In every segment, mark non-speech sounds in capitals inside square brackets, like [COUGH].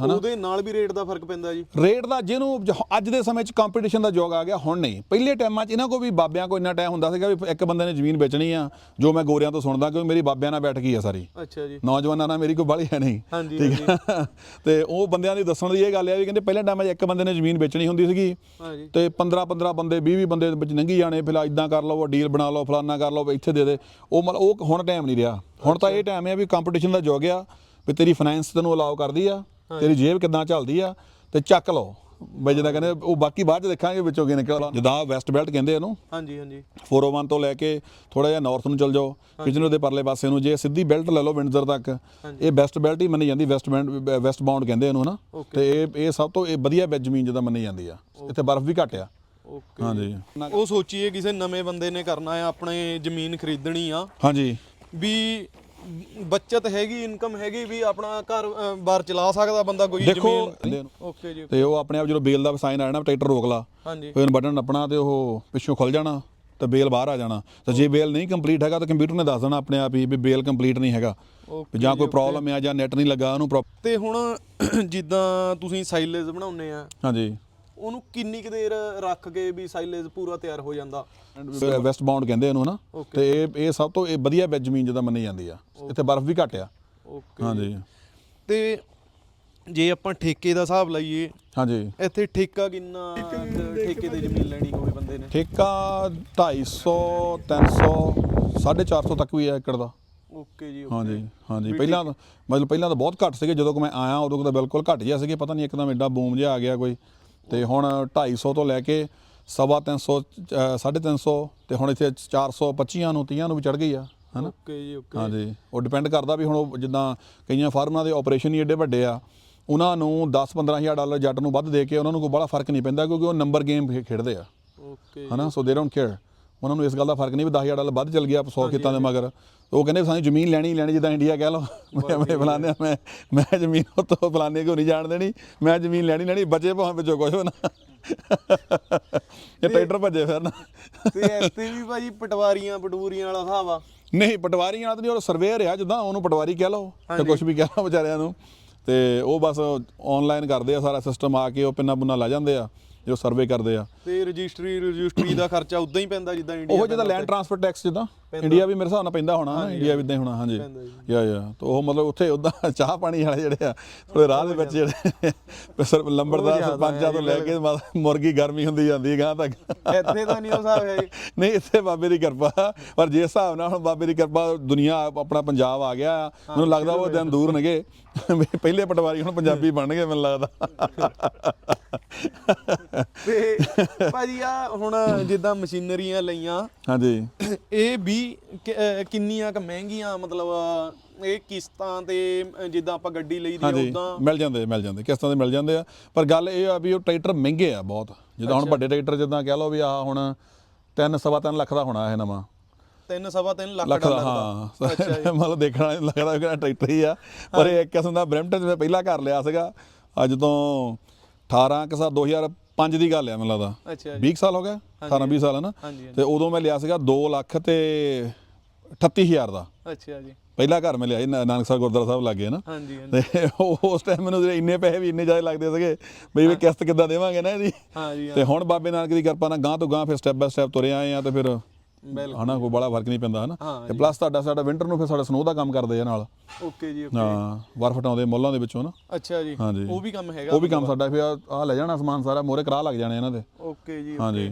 ਉਹਦੇ ਨਾਲ ਵੀ ਰੇਟ ਦਾ ਫ਼ਰਕ ਪੈਂਦਾ ਜੀ। ਰੇਟ ਦਾ ਜਿਹਨੂੰ ਅੱਜ ਦੇ ਸਮੇਂ 'ਚ ਕੰਪੀਟੀਸ਼ਨ ਦਾ ਯੁੱਗ ਆ ਗਿਆ ਹੁਣ ਨਹੀਂ। ਪਹਿਲੇ ਟਾਈਮਾਂ 'ਚ ਇਹਨਾਂ ਕੋ ਵੀ ਬਾਬਿਆਂ ਕੋ ਇੰਨਾ ਟਾਈਮ ਹੁੰਦਾ ਸੀਗਾ ਵੀ ਇੱਕ ਬੰਦੇ ਨੇ ਜ਼ਮੀਨ ਵੇਚਣੀ ਆ ਜੋ ਮੈਂ ਗੋਰਿਆਂ ਤੋਂ ਸੁਣਦਾ ਕਿ ਮੇਰੀ ਬਾਬਿਆਂ ਨਾਲ ਬੈਠ ਗਈ ਆ ਸਾਰੀ। ਅੱਛਾ ਜੀ। ਨੌਜਵਾਨਾਂ ਨਾਲ ਮੇਰੀ ਕੋਈ ਬਾਲੀ ਹੈ ਨਹੀਂ। ਠੀਕ ਆ? [LAUGHS] ਤੇ ਉਹ ਬੰਦਿਆਂ ਦੀ ਦੱਸਣ ਦੀ ਇਹ ਗੱਲ ਆ ਵੀ ਕਹਿੰਦੇ ਪਹਿਲੇ ਟਾਈਮਾਂ 'ਚ ਇੱਕ ਬੰਦੇ ਨੇ ਜ਼ਮੀਨ ਵੇਚਣੀ ਹੁੰਦੀ ਸੀਗੀ। ਤੇ 15 15 ਬੰਦੇ 20 20 ਬੰਦੇ ਵਿੱਚ ਲੰਘੀ ਜਾਣੇ ਫਿਰ ਇਦਾਂ ਕਰ ਲਓ ਡੀਲ ਬਣਾ ਲਓ ਫਲਾਨਾ ਕਰ ਲਓ ਇੱਥੇ ਦੇ ਦੇ। ਉਹ ਮਤਲਬ ਉਹ ਹੁਣ ਟਾਈਮ ਨਹੀਂ ਰਿਹਾ। ਹੁਣ ਤਾਂ ਇਹ ਟਾਈਮ ਹੈ ਵੀ ਕੰਪੀਟੀਸ਼ਨ ਦਾ ਯੁੱਗ ਆ ਵੀ ਤੇਰੀ ਫਾਈਨੈਂਸ ਤੈਨੂੰ ਅਲਾਉ ਕਰਦੀ ਆ। ਤੇਰੀ ਜੇਬ ਕਿੱਦਾਂ ਚੱਲਦੀ ਆ ਤੇ ਚੱਕ ਲਓ। ਬਈ ਜਿੱਦਾਂ ਕਹਿੰਦੇ ਉਹ ਬਾਕੀ ਬਾਅਦ ਚ ਦੇਖਾਂਗੇ ਵਿੱਚੋਂ ਕੀ ਨਿਕਲਦਾ। ਜਿੱਦਾਂ ਵੈਸਟ ਬੈਲਟ ਕਹਿੰਦੇ ਇਹਨੂੰ। ਹਾਂਜੀ ਹਾਂਜੀ। 401 ਤੋਂ ਲੈ ਕੇ ਥੋੜਾ ਜਿਹਾ ਨਾਰਥ ਨੂੰ ਚਲ ਜਾਓ। ਕਿਚਨਰ ਦੇ ਪਰਲੇ ਪਾਸੇ ਨੂੰ ਜੇ ਸਿੱਧੀ ਬੈਲਟ ਲੈ ਲਓ ਵਿੰਡਜ਼ਰ ਤੱਕ। ਇਹ ਬੈਸਟ ਬੈਲਟ ਹੀ ਮੰਨੀ ਜਾਂਦੀ ਵੈਸਟ ਬੈਂਡ ਵੈਸਟ ਬਾਉਂਡ ਕਹਿੰਦੇ ਇਹਨੂੰ ਹਨਾ। ਤੇ ਇਹ ਇਹ ਸਭ ਤੋਂ ਇਹ ਵਧੀਆ ਜ਼ਮੀਨ ਜਿੱਦਾਂ ਮੰਨੀ ਜਾਂਦੀ ਆ। ਇੱਥੇ ਬਰਫ਼ ਵੀ ਘੱਟ ਆ। ਓਕੇ ਹਾਂਜੀ। ਉਹ ਸੋਚੀਏ ਕਿਸੇ ਨਵੇਂ ਬੰਦੇ ਨੇ ਕਰਨਾ ਹੈ ਆਪਣੇ ਜ਼ਮੀਨ ਖਰੀਦਣੀ ਆ। ਹਾਂਜੀ। ਵੀ ਬੱਚਤ ਹੈਗੀ ਇਨਕਮ ਹੈਗੀ ਵੀ ਆਪਣਾ ਘਰ ਅ, ਬਾਰ ਚਲਾ ਸਕਦਾ ਬੰਦਾ ਕੋਈ ਦੇਖੋ, ਜ਼ਮੀਨ। ਓਕੇ ਜੀ। ਤੇ ਉਹ ਆਪਣੇ ਆਪ ਜਦੋਂ ਬੇਲ ਦਾ ਸਾਈਨ ਆ ਜਾਣਾ ਟਰੈਕਟਰ ਰੋਕ ਲਾ। ਹਾਂਜੀ। ਫਿਰ ਬਟਨ ਨੱਪਣਾ ਤੇ ਉਹ ਪਿੱਛੋਂ ਖੁੱਲ ਜਾਣਾ ਤੇ ਬੇਲ ਬਾਹਰ ਆ ਜਾਣਾ। ਤੇ ਜੇ ਬੇਲ ਨਹੀਂ ਕੰਪਲੀਟ ਹੈਗਾ ਤਾਂ ਕੰਪਿਊਟਰ ਨੇ ਦੱਸ ਦੇਣਾ ਆਪਣੇ ਆਪ ਹੀ ਵੀ ਬੇਲ ਕੰਪਲੀਟ ਨਹੀਂ ਹੈਗਾ। ਵੀ ਜਾਂ ਕੋਈ ਪ੍ਰੋਬਲਮ ਆ ਜਾਂ ਨੈਟ ਨਹੀਂ ਲੱਗਾ ਉਹਨੂੰ ਪ੍ਰੋ- ਤੇ ਹੁਣ [COUGHS] ਜਿੱਦਾਂ ਤੁਸੀਂ ਸਾਈਲੇਜ ਬਣਾਉਨੇ ਆ ਹਾਂਜੀ। ਉਹਨੂੰ ਕਿੰਨੀ ਕੁ ਦੇਰ ਰੱਖ ਕੇ ਵੀ ਸਾਈਲੇਜ ਪੂਰਾ ਤਿਆਰ ਹੋ ਜਾਂਦਾ? ਵੈਸਟ ਬਾਉਂਡ ਕਹਿੰਦੇ ਇਹਨੂੰ ਨਾ Okay. ਤੇ ਇਹ ਇਹ ਸਭ ਤੋਂ ਇਹ ਵਧੀਆ ਬੈ- ਜ਼ਮੀਨ ਜਿੱਦਾਂ ਮੰਨੀ ਜਾਂਦੀ ਆ। ਇੱਥੇ ਬਰਫ਼ ਵੀ ਘੱਟ ਆ। ਓਕੇ ਹਾਂਜੀ। ਤੇ ਜੇ ਆਪਾਂ ਠੇਕੇ ਦਾ ਹਿਸਾਬ ਲਾਈਏ ਹਾਂਜੀ। ਇੱਥੇ ਠੇਕਾ ਕਿੰਨਾ ਠੇਕੇ ਤੇ ਜ਼ਮੀਨ ਲੈਣੀ ਹੋਵੇ ਬੰਦੇ ਨੇ? ਠੇਕਾ 250 300 450 ਤੱਕ ਵੀ ਆ ਏਕੜ ਦਾ। ਓਕੇ ਜੀ ਹਾਂਜੀ ਹਾਂਜੀ। ਪਹਿਲਾਂ ਤਾਂ- ਮਤਲਬ ਪਹਿਲਾਂ ਤਾਂ ਬਹੁਤ ਘੱਟ ਸੀਗੇ ਜਦੋਂ ਕਿ ਮੈਂ ਆਇਆ ਉਦੋਂ ਤਾਂ ਬਿਲਕੁਲ ਘੱਟ ਜਿਹਾ ਸੀਗੇ ਪਤਾ ਨਹੀਂ ਇੱਕਦਮ ਐਡਾ ਬੂਮ ਜਿਹਾ ਆ ਗਿਆ ਕੋਈ। ਤੇ ਹੁਣ 250 ਤੋਂ ਲੈ ਕੇ ਸਵਾ 300 ਅ, ਸਾਢੇ 350 ਤੇ ਹੁਣ ਇੱਥੇ 425 ਨੂੰ 30 ਨੂੰ ਵੀ ਚੜ ਗਈ ਆ ਹਨਾ? ਓਕੇ ਜੀ ਓਕੇ। ਹਾਂਜੀ। ਉਹ ਡਿਪੈਂਡ ਕਰਦਾ ਵੀ ਹੁਣ ਉਹ ਜਿੱਦਾਂ ਕਈਆਂ ਫਾਰਮਾਂ ਦੇ ਆਪਰੇਸ਼ਨ ਹੀ ਏਡੇ ਵੱਡੇ ਆ ਉਹਨਾਂ ਨੂੰ 10-15000 ਡਾਲਰ ਜੱਟ ਨੂੰ ਵੱਧ ਦੇ ਕੇ ਉਹਨਾਂ ਨੂੰ ਕੋਈ ਬੜਾ ਫ਼ਰਕ ਨਹੀਂ ਪੈਂਦਾ ਕਿਉਂਕਿ ਉਹ ਨੰਬਰ ਗੇਮ ਖੇਡਦੇ ਆ। ਓਕੇ ਹਨਾ? ਸੋ ਦੇ ਡੋਨਟ ਕੇਅਰ ਉਹਨਾਂ ਨੂੰ ਇਸ ਗੱਲ ਦਾ ਫ਼ਰਕ ਨਹੀਂ ਵੀ 10000 ਡਾਲਰ ਵੱਧ ਚੱਲ ਗਿਆ 100 ਖੇਤਾਂ ਦੇ ਮਗਰ। ਉਹ ਕਹਿੰਦੇ ਸਾਨੂੰ ਜ਼ਮੀਨ ਲੈਣੀ ਲੈਣੀ ਜਿੱਦਾਂ ਇੰਡੀਆ ਕਹਿ ਲਓ। ਮੈਂ ਮੈਂ ਫਲਾਣੇ ਮੈਂ ਮੈਂ ਜ਼ਮੀਨ ਤੋਂ ਫਲਾਣੇ ਕੋ ਨਹੀਂ ਜਾਣ ਦੇਣੀ? ਮੈਂ ਜ਼ਮੀਨ ਲੈਣੀ ਲੈਣੀ ਬਚੇ ਭਾਵੇਂ ਵਿੱਚੋਂ ਕੁਝ ਹੋਣਾ ਇਹ ਟਰੈਕਟਰ ਭੱਜੇ ਫਿਰਨ ਤੇ ਇੱਥੇ ਵੀ ਭਾਜੀ ਪਟਵਾਰੀਆਂ ਪਟੂਰੀਆਂ ਵਾਲਾ ਹਿਸਾਬ ਆ। ਨਹੀਂ ਪਟਵਾਰੀ ਵਾਲਾ ਤਾਂ ਨਹੀਂ ਉਹ ਸਰਵੇਅਰ ਆ ਜਿੱਦਾਂ ਉਹਨੂੰ ਪਟਵਾਰੀ ਕਹਿ ਲਓ ਤੇ ਕੁਝ ਵੀ ਕਹਿ ਲਓ ਵਿਚਾਰਿਆਂ ਨੂੰ। ਤੇ ਉਹ ਬਸ ਆਨਲਾਈਨ ਕਰਦੇ ਆ ਸਾਰਾ ਸਿਸਟਮ ਆ ਕੇ ਉਹ ਪਿੰਨਾ ਪੁੰਨਾ ਲਾ ਜਾਂਦੇ ਆ। ਜੋ ਸਰਵੇ ਕਰਦੇ ਆ। ਤੇ ਰਜਿਸਟਰੀ ਰਜਿਸਟਰੀ ਦਾ ਖਰਚਾ ਉਦਾਂ ਹੀ ਪੈਂਦਾ ਜਿੱਦਾਂ ਇੰਡੀਆ ਉਹ ਜਿਹਦਾ ਲੈਂਡ ਟ੍ਰਾਂਸਫਰ ਟੈਕਸ ਜਿੱਦਾਂ। ਇੰਡੀਆ ਵੀ ਮੇਰੇ ਹਿਸਾਬ ਨਾਲ ਪੈਂਦਾ ਹੋਣਾ ਇੰਡੀਆ ਵੀ ਇਦਾਂ ਹੀ ਹੋਣਾ ਹਾਂਜੀ। ਯਾ ਯਾ ਤਾਂ ਉਹ ਮਤਲਬ ਉੱਥੇ ਉਦਾਂ [LAUGHS] ਚਾਹ ਪਾਣੀ ਵਾਲੇ ਜਿਹੜੇ ਆ ਥੋੜੇ ਰਾਹ ਦੇ ਵਿੱਚ ਜਿਹੜੇ [LAUGHS] ਸਰ ਲੰਬੜਦਾਰ ਸਰਪੰਚਾਂ ਤੋਂ ਹੈ ਲੈ ਕੇ ਮੁਰਗੀ ਗਰਮੀ ਹੁੰਦੀ ਜਾਂਦੀ ਗਾਂ ਤੱਕ। ਇੱਥੇ ਤਾਂ ਨਹੀਂ ਉਹ ਹਿਸਾਬ ਹੈ। [LAUGHS] ਨਹੀਂ ਇੱਥੇ ਬਾਬੇ ਦੀ ਕਿਰਪਾ। ਪਰ ਜੇ ਹਿਸਾਬ ਨਾਲ ਹੁਣ ਬਾਬੇ ਦੀ ਕਿਰਪਾ ਦੁਨੀਆ ਆਪਣਾ ਪੰਜਾਬ ਆ ਗਿਆ ਮੈਨੂੰ ਲੱਗਦਾ ਉਹ ਦਿਨ ਦੂਰ ਨੇਗੇ। ਪਹਿਲੇ ਪਟਵਾਰੀ ਹੁਣ ਪੰਜਾਬੀ ਬਣਨਗੇ ਮੈਨੂੰ ਲੱਗਦਾ। ਤੇ ਭਾਜੀ ਆ ਹੁਣ ਜਿੱਦਾਂ ਮਸ਼ੀਨਰੀਆਂ ਲਈਆਂ ਹਾਂਜੀ। ਇਹ ਵੀ ਕਿੰਨੀਆਂ ਕ ਮਹਿੰਗੀਆਂ ਮਤਲਬ ਇਹ ਕਿਸ਼ਤਾਂ ਤੇ ਜਿੱਦਾਂ ਆਪਾਂ ਗੱਡੀ ਲਈਦੀ ਉਦਾਂ ਮਿਲ ਜਾਂਦੇ ਮਿਲ ਜਾਂਦੇ ਕਿਸ਼ਤਾਂ ਦੇ ਮਿਲ ਜਾਂਦੇ ਆ। ਪਰ ਗੱਲ ਇਹ ਆ ਵੀ ਉਹ ਟਰੈਕਟਰ ਮਹਿੰਗੇ ਆ ਬਹੁਤ। ਜਿੱਦਾਂ ਹੁਣ ਵੱਡੇ ਟਰੈਕਟਰ ਜਿੱਦਾਂ ਕਹਿ ਲਓ ਵੀ ਆ ਹੁਣ 3 ਲੱਖ ਦਾ ਹੋਣਾ ਇਹ ਨਵਾਂ। ਤਿੰਨ ਸਵਾ ਤਿੰਨ ਲੱਖ ਡਾਲਰ ਹਾਂ। ਅੱਛਾ [LAUGHS] ਮਤਲਬ ਦੇਖਣਾ ਲੱਗਦਾ ਕਿ ਟਰੈਕਟਰ ਹੀ ਆ। ਪਰ ਇਹ ਇੱਕ ਕਿਸਮ ਦਾ ਬ੍ਰੈਂਪਟਨ ਜਿਵੇਂ ਪਹਿਲਾਂ ਕਰ ਲਿਆ ਸੀਗਾ ਅੱਜ ਤੋਂ 18 ਕਿ 2000 ਪੰਜ ਦੀ ਗੱਲ ਆ ਮੈਨੂੰ ਲੱਗਦਾ। ਅੱਛਾ 20 ਸਾਲ ਹੋ ਗਿਆ? 18 20 ਸਾਲ ਹੈ ਨਾ? ਹਾਂਜੀ, ਤੇ ਉਦੋਂ ਮੈਂ ਲਿਆ ਸੀਗਾ 2 ਲੱਖ ਤੇ 38000 ਦਾ। ਅੱਛਾ ਜੀ। ਪਹਿਲਾ ਘਰ ਮੈਂ ਲਿਆ ਸੀ ਨਾ- ਨਾਨਕਸਰ ਗੁਰਦੁਆਰਾ ਸਾਹਿਬ ਲੱਗੇ ਨਾ? ਹਾਂਜੀ ਤੇ ਉਸ ਟਾਈਮ ਮੈਨੂੰ ਜਿਹੜੇ ਇੰਨੇ ਪੈਸੇ ਵੀ ਇੰਨੇ ਜ਼ਿਆਦਾ ਲੱਗਦੇ ਸੀਗੇ ਬਈ ਕਿਸ਼ਤ ਕਿੱਦਾਂ ਦੇਵਾਂਗੇ ਨਾ ਇਹਦੀ? ਹਾਂਜੀ ਤੇ ਹੁਣ ਬਾਬੇ ਨਾਨਕ ਦੀ ਕਿਰਪਾ ਨਾਲ ਗਾਂ ਤੋਂ ਗਾਂ ਫਿਰ ਸਟੈਪ ਬਾਏ ਸਟੈਪ ਤੁਰੇ ਆਏ ਆ ਤੇ ਫਿਰ ਹਨਾ ਕੋਈ ਬੜਾ ਫ਼ਰਕ ਨਹੀਂ ਪੈਂਦਾ ਹਨਾ? ਤੇ ਪਲੱਸ ਤੁਹਾਡਾ ਸਾਡਾ ਵਿੰਟਰ ਨੂੰ ਫਿਰ ਸਾਡਾ ਸਨੋ ਦਾ ਕੰਮ ਕਰਦੇ ਆ ਨਾਲ। ਓਕੇ ਜੀ ਓਕੇ ਹਾਂ ਬਰਫ ਹਟਾਉਂਦੇ ਮੁੱਲਾਂ ਦੇ ਵਿੱਚੋਂ ਨਾ। ਅੱਛਾ ਜੀ। ਉਹ ਵੀ ਕੰਮ ਹੈਗਾ ਉਹ ਵੀ ਕੰਮ ਸਾਡਾ ਫਿਰ ਆ ਲੈ ਜਾਣਾ ਸਮਾਨ ਸਾਰਾ ਮੋਰੇ ਕਰਾ ਲੱਗ ਜਾਣੇ ਇਹਨਾਂ ਦੇ। ਓਕੇ ਜੀ ਹਾਂਜੀ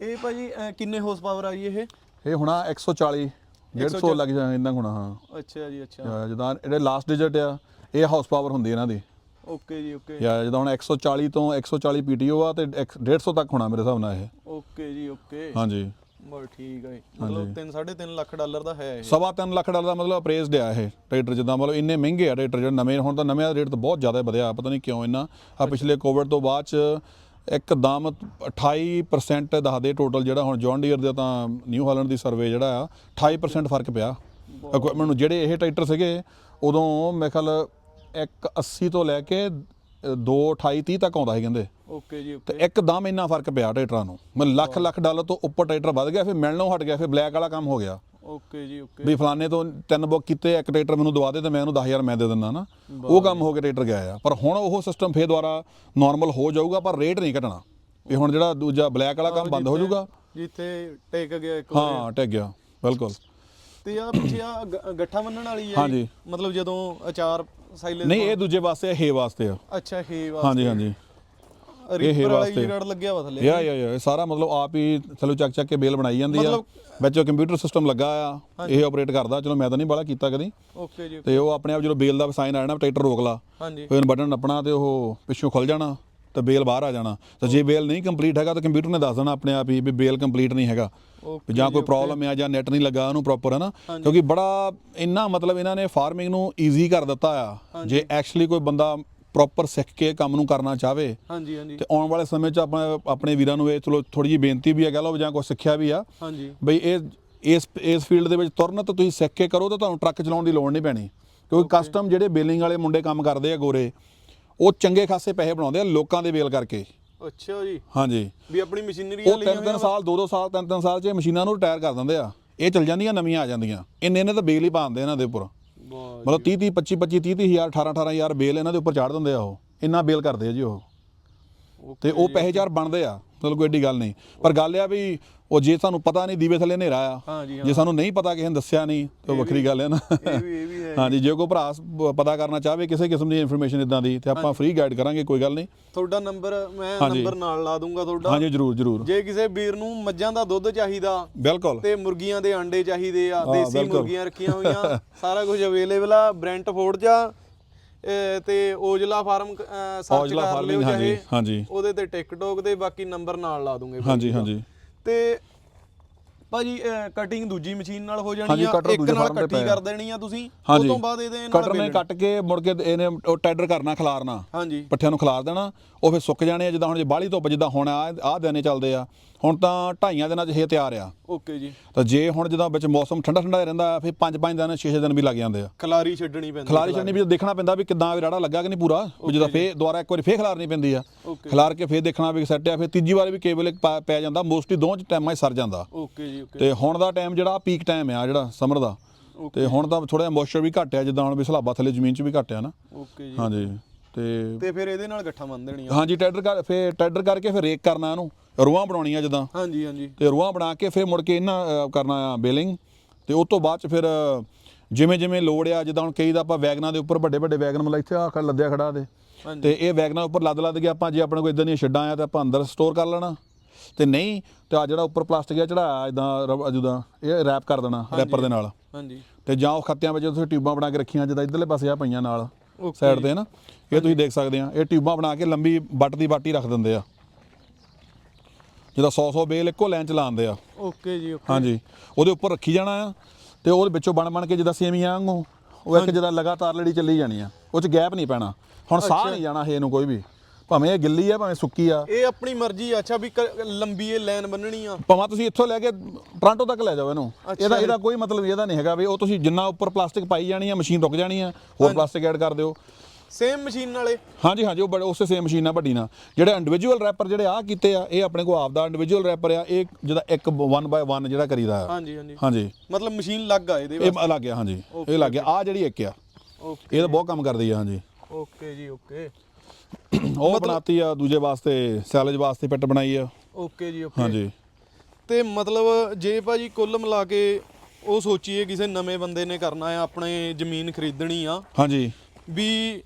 ਇਹ ਭਾਜੀ ਕਿੰਨੇ ਹਾਰਸ ਪਾਵਰ ਆ ਜੀ ਇਹ? ਇਹ ਹੁਣਾ 140 150 ਲੱਗ ਜਾਣਾ ਇੰਨਾ ਹੋਣਾ ਹਾਂ। ਅੱਛਾ ਜੀ ਅੱਛਾ। ਜਾਂ ਜਿੱਦਾਂ ਇਹਦੇ ਲਾਸਟ ਡਿਜਿਟ ਆ ਇਹ ਹਾਊਸ ਪਾਵਰ ਹੁੰਦੀ ਇਹਨਾਂ ਦੀ। ਓਕੇ ਜੀ ਓਕੇ ਜਾਂ ਜਿੱਦਾਂ ਹੁਣ 140 ਤੋਂ 140 ਪੀਟੀਓ ਆ ਤੇ ਇੱਕ- 150 ਤੱਕ ਹੋਣਾ ਮੇਰੇ ਹਿਸਾਬ ਨਾਲ ਇਹ। ਓਕੇ ਜੀ ਓਕੇ ਹਾਂਜੀ ਬਸ ਠੀਕ ਹੈ ਜੀ। ਮਤਲਬ 3 3.5 ਲੱਖ ਡਾਲਰ ਦਾ ਹੈ ਇਹ। ਸਵਾ ਤਿੰਨ ਲੱਖ ਡਾਲਰ ਦਾ ਮਤਲਬ ਅਪਰੇਜ਼ਡ ਆ ਇਹ ਟਰੈਕਟਰ ਜਿੱਦਾਂ ਮਤਲਬ ਇੰਨੇ ਮਹਿੰਗੇ ਆ ਟਰੈਕਟਰ ਜਿਹੜੇ ਨਵੇਂ ਹੁਣ ਤਾਂ ਨਵੇਂ ਦਾ ਰੇਟ ਤਾਂ ਬਹੁਤ ਜ਼ਿਆਦਾ ਵਧਿਆ ਪਤਾ ਨਹੀਂ ਕਿਉਂ ਇੰਨਾ। ਆ ਪਿਛਲੇ ਕੋਵਿਡ ਤੋਂ ਬਾਅਦ ਚ ਇੱਕਦਮ 28% ਦੱਸਦੇ ਟੋਟਲ ਜਿਹੜਾ ਹੁਣ ਜੌਨ ਡੀਅਰ ਦਾ ਤਾਂ ਨਿਊ ਹਾਲੈਂਡ ਦੀ ਸਰਵੇ ਜਿਹੜਾ ਆ 28% ਫ਼ਰਕ ਪਿਆ। ਇਕਵਿਪਮੈਂਟ ਨੂੰ ਜਿਹੜੇ ਇਹ ਟਰੈਕਟਰ ਸੀਗੇ ਉਦੋਂ ਮੇਰੇ ਖਿਆਲ 180 ਤੋਂ ਲੈ ਕੇ 2 28 30 ਤੱਕ ਆਉਂਦਾ ਸੀ ਕਹਿੰਦੇ। ਓਕੇ ਜੀ ਤੇ ਇੱਕਦਮ ਇੰਨਾ ਫ਼ਰਕ ਪਿਆ ਟਰੈਕਟਰਾਂ ਨੂੰ। ਮੈਂ ਲੱਖ ਲੱਖ ਡਾਲਰ ਤੋਂ ਉੱਪਰ ਟਰੈਕਟਰ ਵੱਧ ਗਿਆ ਫਿਰ ਮਿਲਣੋਂ ਹਟ ਗਿਆ ਫਿਰ ਬਲੈਕ ਵਾਲਾ ਕੰਮ ਹੋ ਗਿਆ। ਓਕੇ ਜੀ ਓਕੇ। ਵੀ ਫਲਾਣੇ ਤੋਂ ਤਿੰਨ ਬੁੱਕ ਕੀਤੇ ਇੱਕ ਟਰੈਕਟਰ ਮੈਨੂੰ ਦਵਾ ਦੇ ਤੇ ਮੈਂ ਉਹਨੂੰ 10000 ਮੈਂ ਦੇ ਦਿੰਦਾ ਨਾ। ਉਹ ਕੰਮ ਹੋ ਕੇ ਟਰੈਕਟਰ ਗਿਆ ਆ। ਪਰ ਹੁਣ ਉਹ ਸਿਸਟਮ ਫੇਰ ਦੁਬਾਰਾ ਨਾਰਮਲ ਹੋ ਜਾਊਗਾ ਪਰ ਰੇਟ ਨਹੀਂ ਘਟਣਾ। ਵੀ ਹੁਣ ਜਿਹੜਾ ਦੂਜਾ ਬਲੈਕ ਵਾਲਾ ਕੰਮ ਬੰਦ ਹੋ ਜਾਊਗਾ। ਜਿੱਥੇ ਟੇਕ ਗਿਆ ਇੱਕ ਹਾਂ ਟਿਕ ਗਿਆ ਬਿਲਕੁਲ। ਤੇ ਆ ਪਿੱਛੇ ਆ ਗੱਠਾ ਬੰਨਣ ਵਾਲੀ ਹੈ। ਮਤਲਬ ਜਦੋਂ ਅਚਾਰ ਸਾਈਲੈਂਸ ਨਹੀਂ ਇਹ ਦੂਜੇ ਵਾਸਤੇ ਆ, ਹੇ ਵਾਸਤੇ ਆ। ਅੱਛਾ ਹੇ ਹਾਂਜੀ ਹਾਂਜੀ। ਰੀਪਰ ਇਹ ਵਾਲਾ ਵਾਸਤੇ। ਜਿਹੜਾ ਲੱਗਿਆ ਵਾ ਥੱਲੇ? ਯਾ ਯਾ ਯਾ ਇਹ ਸਾਰਾ ਮਤਲਬ ਆਪ ਹੀ ਥੱਲੋਂ ਚੱਕ ਚੱਕ ਕੇ ਬੇਲ ਬਣਾਈ ਜਾਂਦੀ ਆ। ਮਤਲਬ- ਵਿੱਚ ਕੰਪਿਊਟਰ ਸਿਸਟਮ ਲੱਗਾ ਆ ਇਹ ਆਪਰੇਟ ਕਰਦਾ। ਚਲੋ ਮੈਂ ਤਾਂ ਨਹੀਂ ਬਾਲਾ ਕੀਤਾ ਕਦੀ। ਓਕੇ ਜੀ ਤੇ ਉਹ ਆਪਣੇ ਆਪ ਜਦੋਂ ਬੇਲ ਦਾ ਸਾਈਨ ਆ ਜਾਣਾ ਟਰੈਕਟਰ ਰੋਕ ਲਾ। ਹਾਂਜੀ। ਫਿਰ ਬਟਨ ਨੱਪਣਾ ਤੇ ਉਹ ਪਿੱਛੋਂ ਖੁੱਲ ਜਾਣਾ। ਤੇ ਬੇਲ ਬਾਹਰ ਆ ਜਾਣਾ। ਤੇ ਜੇ ਬੇਲ ਨਹੀਂ ਕੰਪਲੀਟ ਹੈਗਾ ਤਾਂ ਕੰਪਿਊਟਰ ਨੇ ਦੱਸ ਦੇਣਾ ਆਪਣੇ ਆਪ ਹੀ ਵੀ ਬੇਲ ਕੰਪਲੀਟ ਨਹੀਂ ਹੈਗਾ। ਜਾਂ ਕੋਈ ਪ੍ਰੋਬਲਮ ਆ ਜਾਂ ਨੈਟ ਨਹੀਂ ਲੱਗਾ ਉਹਨੂੰ ਪ੍ਰੋਪਰ ਹੈ ਨਾ? ਕਿਉਂਕਿ ਬੜਾ ਇੰਨਾ ਮਤਲਬ ਇਹਨਾਂ ਨੇ ਫਾਰਮਿੰਗ ਨੂੰ ਈਜ਼ੀ ਕਰ ਦਿੱਤਾ ਆ। ਜੇ ਐਕਚੁਅਲੀ ਕੋਈ ਬੰਦਾ ਪ੍ਰੋਪਰ ਸਿੱਖ ਕੇ ਕੰਮ ਨੂੰ ਕਰਨਾ ਚਾਹਵੇ। ਹਾਂਜੀ ਹਾਂਜੀ। ਤੇ ਆਉਣ ਵਾਲੇ ਸਮੇਂ 'ਚ ਆਪਾਂ ਆਪਣੇ ਵੀਰਾਂ ਨੂੰ ਇਹ ਚਲੋ ਥੋੜੀ ਜਿਹੀ ਬੇਨਤੀ ਵੀ ਹੈ ਕਹ ਲਓ ਜਾਂ ਕੋਈ ਸਿੱਖਿਆ ਵੀ ਆ। ਹਾਂਜੀ। ਬਈ ਇਹ ਇਸ ਇਸ ਫੀਲਡ ਦੇ ਵਿੱਚ ਤੁਰਨਤ ਤੁਸੀਂ ਸਿੱਖ ਕੇ ਕਰੋ ਤਾਂ ਤੁਹਾਨੂੰ ਟਰੱਕ ਚਲਾਉਣ ਦੀ ਲੋੜ ਨਹੀਂ ਪੈਣੀ। ਕਿਉਂਕਿ ਕਸਟਮ ਜਿਹੜੇ ਬੇਲਿੰਗ ਵਾਲੇ ਮੁੰਡੇ ਕੰਮ ਕਰਦੇ ਆ ਗੋਰੇ ਉਹ ਚੰਗੇ ਖਾਸੇ ਪੈਸੇ ਬਣਾਉਂਦੇ ਆ ਲੋਕਾਂ ਦੇ ਬੇਲ ਕਰਕੇ। ਅੱਛਾ ਜੀ। ਹਾਂਜੀ। ਵੀ ਆਪਣੀ ਮਸ਼ੀਨਰੀ ਉਹ ਤਿੰਨ ਤਿੰਨ ਸਾਲ ਦੋ ਦੋ ਸਾਲ ਤਿੰਨ ਤਿੰਨ ਸਾਲ 'ਚ ਇਹ ਮਸ਼ੀਨਾਂ ਨੂੰ ਰਿਟਾਇਰ ਕਰ ਦਿੰਦੇ ਆ। ਇਹ ਚਲ ਜਾਂਦੀਆਂ ਨਵੀਆਂ ਆ ਜਾਂਦੀਆਂ। ਇੰਨੇ ਇੰਨੇ ਤਾਂ ਬੇਲ ਹੀ ਪਾਉਂਦੇ ਇਹਨਾਂ ਦੇ ਉੱਪਰ। ਮਤਲਬ 30 30 25 25 30 30 ਹਜ਼ਾਰ 18 18 ਹਜ਼ਾਰ ਬੇਲ ਇਹਨਾਂ ਦੇ ਉੱਪਰ ਚਾੜ ਦਿੰਦੇ ਆ ਉਹ। ਇੰਨਾ ਬੇਲ ਕਰਦੇ ਆ ਜੀ ਉਹ। ਤੇ ਉਹ ਪੈਸੇ ਚਾਰ ਬਣਦੇ ਆ। ਮਤਲਬ ਕੋਈ ਏਡੀ ਗੱਲ ਨਹੀਂ। ਪਰ ਗੱਲ ਆ ਵੀ ਉਹ ਜੇ ਸਾਨੂੰ ਪਤਾ ਨਹੀਂ ਦੀਵੇ ਥੱਲੇ ਹਨੇਰਾ ਆ। ਜੇ ਸਾਨੂੰ ਨਹੀਂ ਪਤਾ ਕਿਸੇ ਨੇ ਦੱਸਿਆ ਨਹੀਂ ਤੇ ਉਹ ਵੱਖਰੀ ਗੱਲ ਹੈ ਨਾ। ਇਹ ਵੀ ਇਹ ਵੀ ਹੈ ਹਾਂਜੀ ਜੇ ਕੋਈ ਭਰਾ ਪਤਾ ਕਰਨਾ ਚਾਹਵੇ ਕਿਸੇ ਕਿਸਮ ਦੀ ਇਨਫੋਰਮੇਸ਼ਨ ਇਦਾਂ ਦੀ ਤੇ ਆਪਾਂ ਫ੍ਰੀ ਗਾਈਡ ਕਰਾਂਗੇ ਕੋਈ ਗੱਲ ਨਹੀਂ। ਤੁਹਾਡਾ ਨੰਬਰ ਮੈਂ। ਨੰਬਰ ਨਾਲ ਲਾ ਦੂੰਗਾ ਤੁਹਾਡਾ। ਹਾਂਜੀ ਜਰੂਰ ਜਰੂਰ। ਜੇ ਕਿਸੇ ਵੀਰ ਨੂੰ ਮੱਝਾਂ ਦਾ ਦੁੱਧ ਚਾਹੀਦਾ ਬਿਲਕੁਲ। ਤੇ ਮੁਰਗੀਆਂ ਦੇ ਆਂਡੇ ਚਾਹੀਦੇ ਆ ਦੇਸੀ। ਮੁਰਗੀਆਂ ਰੱਖੀਆਂ ਹੋਈਆਂ ਸਾਰਾ ਕੁਝ ਅਵੇਲੇਬਲ ਆ ਬ੍ਰੈਂਟਫੋਰਡ ਜਾਂ ਤੇ ਔਜਲਾ ਫਾਰਮ ਸਰਚ ਕਰ ਲਿਓ ਚਾਹੇ ਹਾਂਜੀ ਉਹਦੇ ਤੇ ਟਿਕਟੋਕ ਦੇ ਬਾਕੀ ਨੰਬਰ ਨਾਲ ਲਾ ਦੂੰਗੇ ਹਾਂਜੀ। ਹਾਂਜੀ ਤੇ ਭਾਜੀ ਕਟਿੰਗ ਦੂਜੀ ਮਸ਼ੀਨ ਨਾਲ ਹੋ ਜਾਣੀ ਆ ਇੱਕ ਨਾਲ ਕੱਟੀ ਆ। ਕਰ ਦੇਣੀ ਆ ਤੁਸੀਂ ਹਾਂਜੀ ਤੋਂ ਬਾਅਦ ਇਹਦੇ ਨਾਲ ਕਟਰ ਨੇ। ਕੱਟ ਕੇ ਮੁੜ ਕੇ ਇਹਨੇ ਉਹ ਟੈਡਰ ਕਰਨਾ ਖਿਲਾਰਨਾ ਪੱਠਿਆਂ ਨੂੰ ਖਿਲਾਰ ਦੇਣਾ ਉਹ ਫਿਰ ਸੁੱਕ ਜਾਣੇ ਆ ਜਿੱਦਾਂ ਹੁਣ ਜੇ ਬਾਹਲੀ ਧੁੱਪ ਜਿੱਦਾਂ ਹੁਣ ਆ ਆਹ ਦਿਨੇ ਚੱਲਦੇ ਆ ਹੁਣ ਤਾਂ ਢਾਈਆਂ ਦਿਨਾਂ 'ਚ ਇਹ ਤਿਆਰ ਆ। ਓਕੇ ਜੀ। ਤਾਂ ਜੇ ਹੁਣ ਜਦੋਂ ਵਿੱਚ ਮੌਸਮ ਠੰਡਾ ਠੰਡਾ ਰਹਿੰਦਾ ਫਿਰ ਪੰਜ ਪੰਜ ਦਿਨ 6 ਦਿਨ ਵੀ ਲੱਗ ਜਾਂਦੇ ਆ। ਖਲਾਰੀ ਛੱਡਣੀ ਪੈਂਦੀ ਖਿਲਾਰੀ ਛੱਡਣੀ ਵੀ ਦੇਖਣਾ ਪੈਂਦਾ ਵੀ ਕਿੱਦਾਂ ਰਾੜਾ ਲੱਗਾ ਕਿ ਨਹੀਂ ਪੂਰਾ ਵੀ ਜਦੋਂ ਫੇਰ ਦੁਬਾਰਾ ਇੱਕ ਵਾਰੀ ਫੇਰ ਖਿਲਾਰਨੀ ਪੈਂਦੀ ਆ। ਖਿਲਾਰ ਕੇ ਫੇਰ ਦੇਖਣਾ ਵੀ ਸੈੱਟ ਆ ਫਿਰ ਤੀਜੀ ਵਾਰ ਵੀ ਕੇਬਲ ਇੱਕ ਪਾ- ਜਾਂਦਾ ਮੋਸਟਲੀ ਦੋਵਾਂ ਚ ਟਾਈਮਾਂ 'ਚ ਸਰ ਜਾਂਦਾ। ਓਕੇ ਜੀ ਓਕੇ। ਤੇ ਹੁਣ ਦਾ ਟਾਈਮ ਜਿਹੜਾ ਪੀਕ ਟਾਈਮ ਆ ਜਿਹੜਾ ਸਮਰ ਦਾ। ਤੇ ਹੁਣ ਤਾਂ ਥੋੜਾ ਜਿਹਾ ਮੋਇਸਚਰ ਵੀ ਘੱਟ ਆ ਜਿੱਦਾਂ ਹੁਣ ਵੀ ਸਲਾਬਾ ਥੱਲੇ ਜ਼ਮੀਨ 'ਚ ਵੀ ਘੱਟ ਆ ਨਾ। ਓਕੇ ਜੀ। ਹਾਂਜੀ ਤੇ ਤੇ ਫਿਰ ਇਹਦੇ ਨਾਲ ਗੱਠਾ ਬੰਨ ਦੇਣੀ ਆ ਹਾਂਜੀ ਟੈਡਰ ਕਰ ਫੇਰ ਟੈਡਰ ਕਰਕੇ ਫਿਰ ਰੇਕ ਕਰਨਾ ਇਹਨੂੰ। ਰੂਹਾਂ ਬਣਾਉਣੀਆਂ ਜਿੱਦਾਂ। ਹਾਂਜੀ ਹਾਂਜੀ। ਤੇ ਰੂਹਾਂ ਬਣਾ ਕੇ ਫਿਰ ਮੁੜ ਕੇ ਇਹਨਾਂ ਕਰਨਾ ਆ ਬੇਲਿੰਗ। ਤੇ ਉਸ ਤੋਂ ਬਾਅਦ ਚ ਫਿਰ ਜਿਵੇਂ ਜਿਵੇਂ ਲੋੜ ਆ ਜਿੱਦਾਂ ਹੁਣ ਕਈ ਦਾ ਆਪਾਂ ਵੈਗਨਾਂ ਦੇ ਉੱਪਰ ਵੱਡੇ ਵੱਡੇ ਵੈਗਨ ਮਤਲਬ ਇੱਥੇ ਆ ਖੜ ਲੱਦਿਆ ਖੜਾ ਦੇ। ਤੇ ਇਹ ਵੈਗਨਾਂ ਉੱਪਰ ਲੱਦ ਲੱਦ ਕੇ ਆਪਾਂ ਜੇ ਆਪਣੇ ਕੋਲ ਇਦਾਂ ਦੀਆਂ ਛੱਡਾਂ ਆ ਤਾਂ ਆਪਾਂ ਅੰਦਰ ਸਟੋਰ ਕਰ ਲੈਣਾ। ਤੇ ਨਹੀਂ ਤੇ ਆ ਜਿਹੜਾ ਉੱਪਰ ਪਲਾਸਟਿਕ ਆ ਚੜਾਇਆ ਇਦਾਂ ਜਿੱਦਾਂ ਇਹ ਰੈਪ ਕਰ ਦੇਣਾ ਰੈਪਰ ਦੇ ਨਾਲ। ਹਾਂਜੀ। ਤੇ ਜਾਂ ਉਹ ਖੱਤਿਆਂ ਵਿੱਚ ਤੁਸੀਂ ਟਿਊਬਾਂ ਬਣਾ ਕੇ ਰੱਖੀਆਂ ਜਿੱਦਾਂ ਇਧਰਲੇ ਪਾਸੇ ਆ ਪਈਆਂ ਨਾਲ ਸਾਈਡ ਤੇ ਨਾ। ਇਹ ਤੁਸੀਂ ਦੇਖ ਸਕਦੇ ਆ ਇਹ ਟਿਊਬਾਂ ਬਣਾ ਕੇ ਲੰਬੀ ਬੱਟ ਦੀ ਬਾਟੀ ਰੱਖ ਦਿੰਦੇ ਆ। ਜਿਹਦਾ 100 100 ਬੇਲ ਇੱਕੋ ਲਾਈਨ ਚ ਲਾਉਂਦੇ ਆ। ਓਕੇ ਜੀ ਓਕੇ। ਹਾਂਜੀ ਉਹਦੇ ਉੱਪਰ ਰੱਖੀ ਜਾਣਾ ਆ ਤੇ ਉਹਦੇ ਵਿੱਚੋਂ ਬਣ ਬਣ ਕੇ ਜਿੱਦਾਂ ਸੇਮੀਆਂ ਵਾਂਗੂ ਉਹ ਇੱਕ ਜਿਹੜਾ ਲਗਾਤਾਰ ਲੜੀ ਚੱਲੀ ਜਾਣੀ ਆ ਉਹ ਚ ਗੈਪ ਨਹੀਂ ਪੈਣਾ। ਹੁਣ ਸਾਹ ਨਹੀਂ ਜਾਣਾ ਇਹ ਨੂੰ ਕੋਈ ਵੀ ਭਾਵੇਂ ਇਹ ਗਿੱਲੀ ਆ ਭਾਵੇਂ ਸੁੱਕੀ ਆ। ਇਹ ਆਪਣੀ ਮਰਜ਼ੀ ਆ ਅੱਛਾ ਵੀ ਕ- ਲੰਬੀ ਇਹ ਲਾਈਨ ਬੰਨਣੀ ਆ। ਭਾਵੇਂ ਤੁਸੀਂ ਇੱਥੋਂ ਲੈ ਕੇ ਟ੍ਰਾਂਟੋ ਤੱਕ ਲੈ ਜਾਓ ਇਹਨੂੰ। ਇਹਦਾ। ਇਹਦਾ ਕੋਈ ਮਤਲਬ ਇਹਦਾ ਨਹੀਂ ਹੈਗਾ ਵੀ ਉਹ ਤੁਸੀਂ ਜਿੰਨਾ ਉੱਪਰ ਪਲਾਸਟਿਕ ਪਾਈ ਜਾਣੀ ਆ ਮਸ਼ੀਨ ਰੁਕ ਜਾਣੀ ਆ ਹੋਰ ਪਲਾਸਟਿਕ ਐਡ ਕਰ ਦਿਓ। ਸੇਮ ਮਸ਼ੀਨ ਨਾਲੇ। ਹਾਂਜੀ ਹਾਂਜੀ ਉਹ ਬੜੇ ਉਸੇ ਸੇਮ ਮਸ਼ੀਨ ਨਾਲ ਵੱਡੀ ਨਾਲ। ਜਿਹੜੇ ਇੰਡੀਵਿਜੂਅਲ ਰੈਪਰ ਜਿਹੜੇ ਆ ਕੀਤੇ ਆ ਇਹ ਆਪਣੇ ਕੋਲ ਆਪਦਾ ਇੰਡੀਵਿਜੂਅਲ ਰੈਪਰ ਆ ਇਹ ਜਿਹਦਾ ਇੱਕ 1 ਬਾਈ 1 ਜਿਹੜਾ ਕਰੀਦਾ ਆ। ਹਾਂਜੀ ਹਾਂਜੀ। ਹਾਂਜੀ। ਮਤਲਬ ਮਸ਼ੀਨ ਲੱਗ ਆ ਇਹਦੇ ਇਹ ਅਲੱਗ ਆ ਹਾਂਜੀ। ਇਹ ਲੱਗ ਗਿਆ ਆ। ਜਿਹੜੀ ਇੱਕ ਆ ਓਕੇ ਇਹ ਤਾਂ ਬਹੁਤ ਕੰਮ ਕਰਦੀ ਆ ਹਾਂਜੀ। ਓਕੇ ਜੀ ਓਕੇ ਉਹ ਬਣਾਤੀ ਆ ਦੂਜੇ ਵਾਸਤੇ ਸੈਲੇਜ ਵਾਸਤੇ ਪਿੱਟ ਬਣਾਈ ਆ। ਓਕੇ ਜੀ ਓਕੇ ਹਾਂਜੀ। ਤੇ ਮਤਲਬ ਜੇ ਭਾਜੀ ਕੁੱਲ ਮਿਲਾ ਕੇ ਉਹ ਸੋਚੀਏ ਕਿਸੇ ਨਵੇਂ ਬੰਦੇ ਨੇ ਕਰਨਾ ਆ ਆਪਣੇ ਜ਼ਮੀਨ ਖਰੀਦਣੀ ਆ। ਹਾਂਜੀ। ਵੀ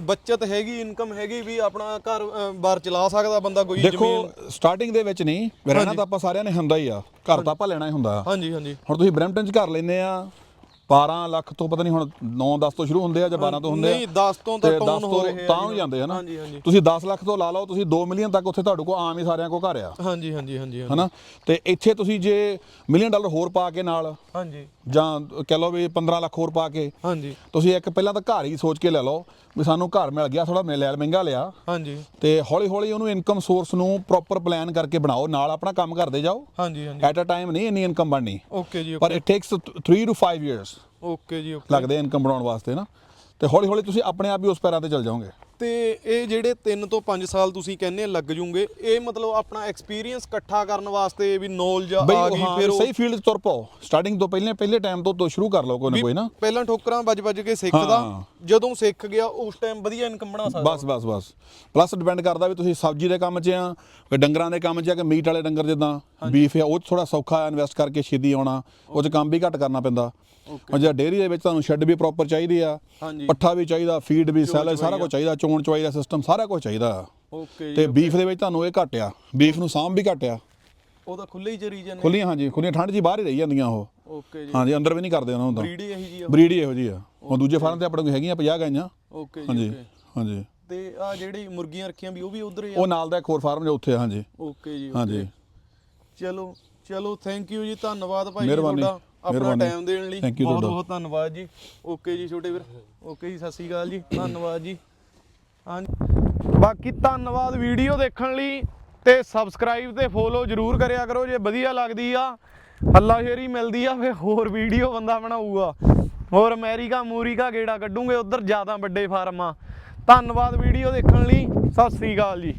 ਬੱਚਤ ਹੈਗੀ ਇਨਕਮ ਹੈਗੀ ਵੀ ਆਪਣਾ ਘਰ ਅ, ਬਾਰ ਚਲਾ ਸਕਦਾ ਬੰਦਾ ਕੋਈ ਦੇਖੋ ਜ਼ਮੀਨ। ਸਟਾਰਟਿੰਗ ਦੇ ਵਿੱਚ ਨਹੀਂ ਰਹਿਣਾ ਤਾਂ ਆਪਾਂ ਸਾਰਿਆਂ ਨੇ ਹੁੰਦਾ ਹੀ ਆ। ਘਰ ਤਾਂ ਆਪਾਂ ਲੈਣਾ ਹੀ ਹੁੰਦਾ। ਹਾਂਜੀ ਹਾਂਜੀ। ਹੁਣ ਤੁਸੀਂ ਬ੍ਰੈਂਪਟਨ ਚ ਘਰ ਲੈਂਦੇ ਆ 12 ਲੱਖ ਤੋਂ ਪਤਾ ਨਹੀਂ ਹੁਣ 9 10 ਤੋਂ ਸ਼ੁਰੂ ਹੁੰਦੇ ਆ ਜਾਂ 12 ਤੋਂ ਹੁੰਦੇ ਆ। ਨਹੀਂ 10 ਤੋਂ ਤਾਂ ਟਾਊਨ 10 ਹੋ ਰਹੇ ਆ ਤਾਂ। ਵੀ ਜਾਂਦੇ ਆ ਨਾ। ਹਾਂਜੀ ਹਾਂਜੀ। ਤੁਸੀਂ 10 ਲੱਖ ਤੋਂ ਲਾ ਲਓ ਤੁਸੀਂ 2 ਮਿਲੀਅਨ ਤੱਕ ਉੱਥੇ ਤੁਹਾਡੇ ਕੋਲ ਆਮ ਹੀ ਸਾਰਿਆਂ ਕੋਲ ਘਰ ਆ। ਹਾਂਜੀ ਹਾਂਜੀ ਹਾਂਜੀ ਹਨਾ? ਤੇ ਇੱਥੇ ਤੁਸੀਂ ਜੇ ਮਿਲੀਅਨ ਡਾਲਰ ਹੋਰ ਪਾ ਕੇ ਨਾਲ ਹਾਂਜੀ। ਜਾਂ ਕਹਿ ਲਓ ਵੀ 15 ਲੱਖ ਹੋਰ ਪਾ ਕੇ ਹਾਂਜੀ। ਤੁਸੀਂ ਇੱਕ ਪਹਿਲਾਂ ਤਾਂ ਘਰ ਹੀ ਸੋਚ ਕੇ ਲੈ ਲਓ ਵੀ ਸਾਨੂੰ ਘਰ ਮਿਲ ਗਿਆ ਥੋੜਾ ਮਿਲ ਮਹਿੰਗਾ ਲਿਆ। ਹਾਂਜੀ। ਤੇ ਹੌਲੀ ਹੌਲੀ ਉਹਨੂੰ ਇਨਕਮ ਸੋਰਸ ਨੂੰ ਪ੍ਰੋਪਰ ਪਲਾਨ ਕਰਕੇ ਬਣਾਓ ਨਾਲ ਆਪਣਾ ਕੰਮ ਕਰਦੇ ਜਾਓ। ਹਾਂਜੀ ਹਾਂਜੀ। ਐਟ ਅ ਟਾਈਮ ਨਹੀਂ ਇੰਨੀ ਇਨਕਮ ਬਣਨੀ। ਓਕੇ ਜੀ ਪਰ it takes 3 to 5 years okay ਜੀ, ਓਕੇ। ਲੱਗਦੇ ਇਨਕਮ ਬਣਾਉਣ ਵਾਸਤੇ ਨਾ। ਤੇ ਹੌਲੀ ਹੌਲੀ ਤੁਸੀਂ ਆਪਣੇ ਆਪ ਹੀ ਉਸ ਪੈਰਾਂ ਤੇ ਚੱਲ ਜਾਓਗੇ। ਤੇ ਇਹ ਜਿਹੜੇ 3 ਤੋਂ 5 ਸਾਲ ਤੁਸੀਂ ਕਹਿੰਦੇ ਲੱਗ ਜੂਗੇ ਇਹ ਮਤਲਬ ਆਪਣਾ ਐਕਸਪੀਰੀਅੰਸ ਇਕੱਠਾ ਕਰਨ ਵਾਸਤੇ ਵੀ ਨੌਲੇਜ ਆ ਗਈ ਫਿਰ ਉਹ ਸਹੀ ਫੀਲਡ ਤੁਰ ਪਾਓ। ਸਟਾਰਟਿੰਗ ਤੋਂ ਪਹਿਲੇ ਪਹਿਲੇ ਟਾਈਮ ਤੋਂ ਤੋਂ ਸ਼ੁਰੂ ਕਰ ਲਓ ਕੋਈ ਨਾ ਕੋਈ ਨਾ। ਪਹਿਲਾਂ ਠੋਕਰਾਂ ਵੱਜ ਵੱਜ ਕੇ ਸਿੱਖਦਾ। ਜਦੋਂ ਸਿੱਖ ਗਿਆ ਉਸ ਟਾਈਮ ਵਧੀਆ ਇਨਕਮ ਬਣਾ ਸਕਦਾ ਬਸ ਬਸ ਬਸ। ਪਲੱਸ ਡਿਪੈਂਡ ਕਰਦਾ ਵੀ ਤੁਸੀਂ ਸਬਜ਼ੀ ਦੇ ਕੰਮ 'ਚ ਆ ਕੋਈ ਡੰਗਰਾਂ ਦੇ ਕੰਮ 'ਚ ਆ ਕਿ ਮੀਟ ਵਾਲੇ ਡੰਗਰ ਜਿੱਦਾਂ ਬੀਫ ਆ ਉਹ ਥੋੜਾ ਸੌਖਾ ਆ ਇਨਵੈਸਟ ਕਰਕੇ ਛੇਤੀ ਆਉਣਾ ਉਹ 'ਚ ਕੰਮ ਵੀ ਘੱਟ ਕਰਨਾ ਪੈਂਦਾ। ਹੁਣ ਜੇ ਡੇਅਰੀ ਦੇ ਵਿੱਚ ਤੁਹਾਨੂੰ ਸ਼ੈੱਡ ਵੀ ਪ੍ਰੋਪਰ ਚਾਹੀਦੀ ਆ ਪੱਠਾ ਵੀ ਚਾਹੀਦਾ ਫੀਡ ਵੀ ਸੈਲਰ ਸਾਰਾ ਕੁਝ ਚਾਹੀਦਾ ਚੋਣ ਚਵਾਈ ਦਾ ਸਿਸਟਮ ਸਾਰਾ ਕੁਝ ਚਾਹੀਦਾ। ਓਕੇ ਜੀ ਤੇ ਬੀਫ ਦੇ ਵਿੱਚ ਤੁਹਾਨੂੰ ਇਹ ਘੱਟ ਆ ਬੀਫ ਨੂੰ ਸਾਂਭ ਵੀ ਘੱਟ ਆ ਉਹ ਤਾਂ ਖੁੱਲੇ ਹੀ ਚਰੀ ਜਾਂਦੇ। ਖੁੱਲੀਆਂ ਹਾਂਜੀ ਖੁੱਲੀਆਂ ਠੰਡ 'ਚ ਹੀ ਬਾਹਰ ਹੀ ਰਹੀ ਜਾਂਦੀਆਂ ਉਹ। ਓਕੇ ਜੀ। ਹਾਂਜੀ ਅੰਦਰ ਵੀ ਨਹੀਂ ਕਰਦੇ ਉਹਨਾਂ ਨੂੰ ਤਾਂ। ਬਰੀਡ ਇਹੀ ਜੀ ਆ। ਬਰੀਡ ਹੀ ਇਹੋ ਜੀ ਆ। ਹੁਣ ਦੂਜੇ ਫਾਰਮ ਤੇ ਆਪਣੇ ਕੋਲ ਹੈਗੀਆਂ 50 ਗਾਈਆਂ। ਓਕੇ ਜੀ ਹਾਂਜੀ ਓਕੇ ਹਾਂਜੀ। ਤੇ ਆ ਜਿਹੜੀ ਮੁਰਗੀਆਂ ਰੱਖੀਆਂ ਵੀ ਉਹ ਵੀ ਉਧਰ ਹੀ ਆ? ਉਹ ਨਾਲ ਦਾ ਇੱਕ ਹੋਰ ਫਾਰਮ ਜੋ ਉੱਥੇ ਆ ਹਾਂਜੀ। ਓਕੇ ਜੀ ਹਾਂਜੀ। ਓਕੇ। ਚਲੋ ਚਲੋ ਥੈਂਕ ਯੂ ਜੀ ਧੰਨਵਾਦ ਭਾਈ ਜੀ ਮਿਹਰਬਾਨੀ, ਤੁਹਾਡਾ ਆਪਣਾ ਮਿਹਰਬਾਨੀ। ਟਾਈਮ ਦੇਣ ਲਈ। Thank you ਬਹੁਤ ਤੁਹਾਡਾ। ਬਹੁਤ ਧੰਨਵਾਦ ਜੀ। ਓਕੇ ਜੀ ਛੋਟੇ ਵੀਰ। ਓਕੇ ਜੀ ਸਤਿ ਸ਼੍ਰੀ ਅਕਾਲ ਜੀ। ਧੰਨਵਾਦ ਜੀ। ਹਾਂਜੀ। ਬਾਕੀ ਧੰਨਵਾਦ ਵੀਡੀਓ ਦੇਖਣ ਲਈ ਤੇ ਸਬਸਕ੍ਰਾਈਬ ਤੇ ਫੋਲੋ ਜਰੂਰ ਕਰਿਆ ਕਰੋ, ਜੇ ਵਧੀਆ ਲੱਗਦੀ ਆ, ਹੱਲਾਸ਼ੇਰੀ ਮਿਲਦੀ ਆ ਫੇ ਹੋਰ ਵੀਡੀਓ ਬੰਦਾ ਬਣਾਊਗਾ। ਹੋਰ ਅਮਰੀਕਾ ਮੂਰੀਕਾ ਗੇੜਾ ਕੱਢੂਗੇ, ਉਧਰ ਜ਼ਿਆਦਾ ਵੱਡੇ ਫਾਰਮਾਂ ਧੰਨਵਾਦ ਵੀਡੀਓ ਦੇਖਣ ਲਈ, ਸਤਿ ਸ੍ਰੀ ਅਕਾਲ ਜੀ।